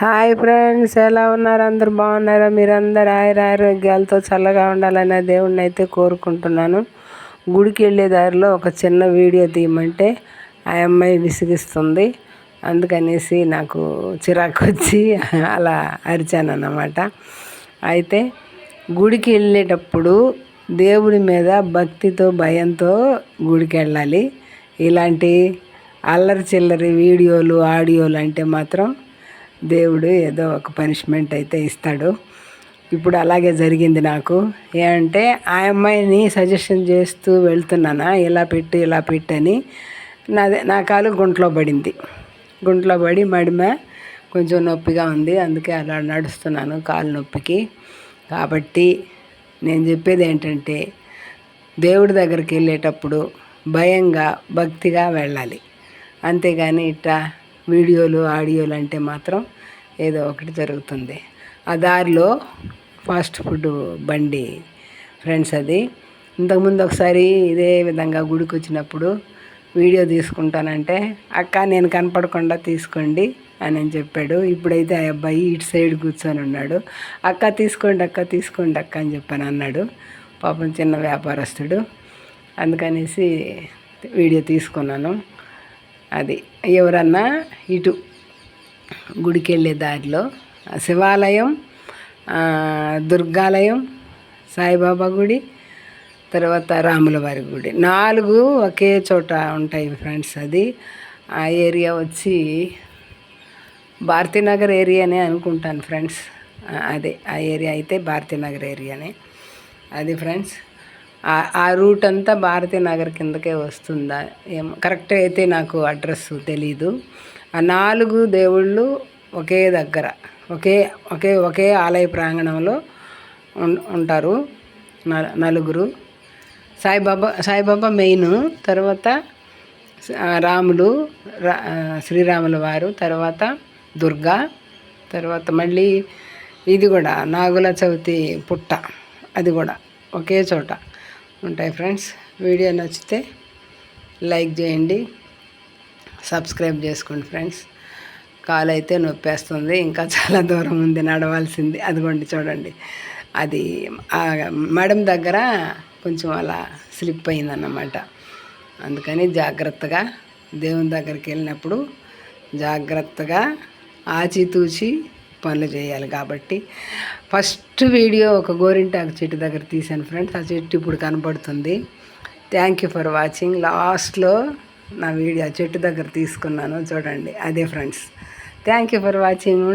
Hi friends ఎలా ఉన్నారు? అందరు బాగున్నారా? మీరందరూ ఆయుర ఆరోగ్యాలతో చల్లగా ఉండాలని దేవుణ్ణి అయితే కోరుకుంటున్నాను. గుడికి వెళ్ళే దారిలో ఒక చిన్న వీడియో తీయమంటే ఆ అమ్మాయి విసిగిస్తుంది. అందుకనేసి నాకు చిరాకు వచ్చి అలా అరిచాను అన్నమాట అయితే గుడికి వెళ్ళేటప్పుడు దేవుడి మీద భక్తితో భయంతో గుడికి వెళ్ళాలి. ఇలాంటి అల్లరి చిల్లరి వీడియోలు ఆడియోలు అంటే మాత్రం దేవుడు ఏదో ఒక పనిష్మెంట్ అయితే ఇస్తాడు. ఇప్పుడు అలాగే జరిగింది నాకు. ఏమంటే ఆ అమ్మాయిని సజెషన్ చేస్తూ వెళ్తున్నానా? ఇలా పెట్టు ఇలా పెట్టని నాదే నా కాలు గుంట్లో పడింది. గుంట్లో పడి మడిమ కొంచెం నొప్పిగా ఉంది. అందుకే అలా నడుస్తున్నాను కాలు నొప్పికి. కాబట్టి నేను చెప్పేది ఏంటంటే దేవుడి దగ్గరికి వెళ్ళేటప్పుడు భయంగా భక్తిగా వెళ్ళాలి. అంతేగాని ఇట్లా వీడియోలు ఆడియోలు అంటే మాత్రం ఏదో ఒకటి జరుగుతుంది. ఆ దారిలో ఫాస్ట్ ఫుడ్ బండి ఫ్రెండ్స్ అది. ఇంతకుముందు ఒకసారి ఇదే విధంగా గుడికి వచ్చినప్పుడు వీడియో తీసుకుంటానంటే అక్క నేను కనపడకుండా తీసుకోండి అని చెప్పాడు. ఇప్పుడైతే ఆ అబ్బాయి ఇటు సైడ్ కూర్చొని ఉన్నాడు. అక్క తీసుకోండి అక్క తీసుకోండి అక్క అని చెప్పాను అన్నాడు. పాపం చిన్న వ్యాపారస్తుడు. అందుకనేసి వీడియో తీసుకున్నాను. అది ఎవరన్నా ఇటు గుడికి వెళ్ళే దారిలో శివాలయం దుర్గాలయం సాయిబాబా గుడి తర్వాత రాములవారి గుడి. నాలుగు ఒకే చోట ఉంటాయి ఫ్రెండ్స్ అది. ఆ ఏరియా వచ్చి భారతీనగర్ ఏరియానే అనుకుంటాను ఫ్రెండ్స్. అదే ఆ ఏరియా అయితే భారతీనగర్ ఏరియానే అది ఫ్రెండ్స్. ఆ రూట్ అంతా భారతీయ నగర్ కిందకే వస్తుందా? ఏమో కరెక్ట్ అయితే నాకు అడ్రస్ తెలీదు. ఆ నాలుగు దేవుళ్ళు ఒకే దగ్గర ఒకే ఒకే ఒకే ఆలయ ప్రాంగణంలో ఉంటారు నలుగురు. సాయిబాబా సాయిబాబా మెయిన్ తర్వాత రాములు శ్రీరాముల వారు తర్వాత దుర్గా తర్వాత మళ్ళీ ఇది కూడా నాగుల చవితి పుట్ట అది కూడా ఒకే చోట. ఉంటాయి ఫ్రెండ్స్. వీడియో నచ్చితే లైక్ చేయండి. సబ్స్క్రైబ్ చేసుకోండి ఫ్రెండ్స్. కాలు అయితే నొప్పేస్తుంది. ఇంకా చాలా దూరం ఉంది నడవాల్సింది. అదిగోండి చూడండి. అది మేడం దగ్గర కొంచెం అలా స్లిప్ అయిందన్నమాట. అందుకని జాగ్రత్తగా దేవుని దగ్గరికి వెళ్ళినప్పుడు జాగ్రత్తగా ఆచితూచి పనులు చేయాలి కాబట్టి. ఫస్ట్ వీడియో ఒక గోరింటాకు చెట్టు దగ్గర తీశాను ఫ్రెండ్స్. ఆ చెట్టు ఇప్పుడు కనపడుతుంది. థ్యాంక్ యూ ఫర్ వాచింగ్ లాస్ట్లో నా వీడియో చెట్టు దగ్గర తీసుకున్నాను. చూడండి. అదే friends. Thank you for watching